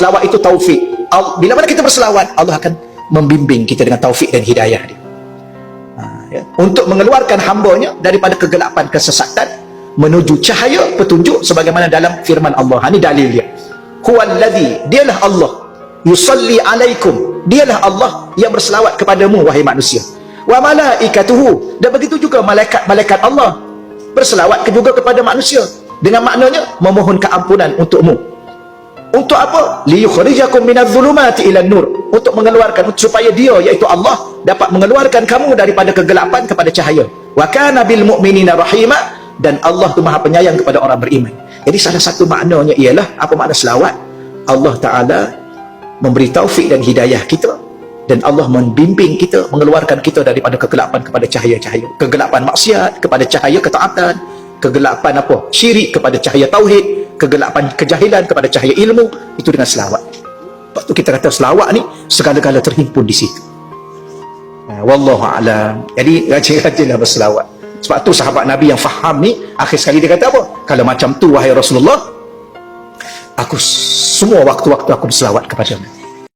selawat itu taufik. Bila mana kita berselawat Allah akan membimbing kita dengan taufik dan hidayah dia. Ha, ya. untuk mengeluarkan hambanya daripada kegelapan kesesatan menuju cahaya petunjuk sebagaimana dalam firman Allah. Ha, ini dalil dia. Huwallazi dialah Allah. Yusalli alaikum. Dialah Allah yang berselawat kepadamu wahai manusia. Wa malaikatuhu. Dan begitu juga malaikat-malaikat Allah berselawat juga kepada manusia. Dengan maknanya memohon keampunan untukmu untuk apa? Liyukhrijakum minadh-dhulumati ila nur. Untuk mengeluarkan supaya dia iaitu Allah dapat mengeluarkan kamu daripada kegelapan kepada cahaya. Wa kana bil mu'minina rahima. Dan Allah tu maha penyayang kepada orang beriman. Jadi salah satu maknanya ialah apa makna selawat? Allah taala memberi taufik dan hidayah kita. Dan Allah membimbing kita mengeluarkan kita daripada kegelapan kepada cahaya-cahaya. Kegelapan maksiat kepada cahaya ketaatan. Kegelapan apa? Syirik kepada cahaya tauhid kegelapan kejahilan kepada cahaya ilmu itu dengan selawat. Sebab tu kita kata selawat ni segala-gala terhimpun di situ. Ha, wallahu a'lam. Jadi rajin-rajinlah berselawat. Sebab tu sahabat Nabi yang faham ni akhir sekali dia kata apa? Kalau macam tu wahai Rasulullah aku semua waktu-waktu aku berselawat kepada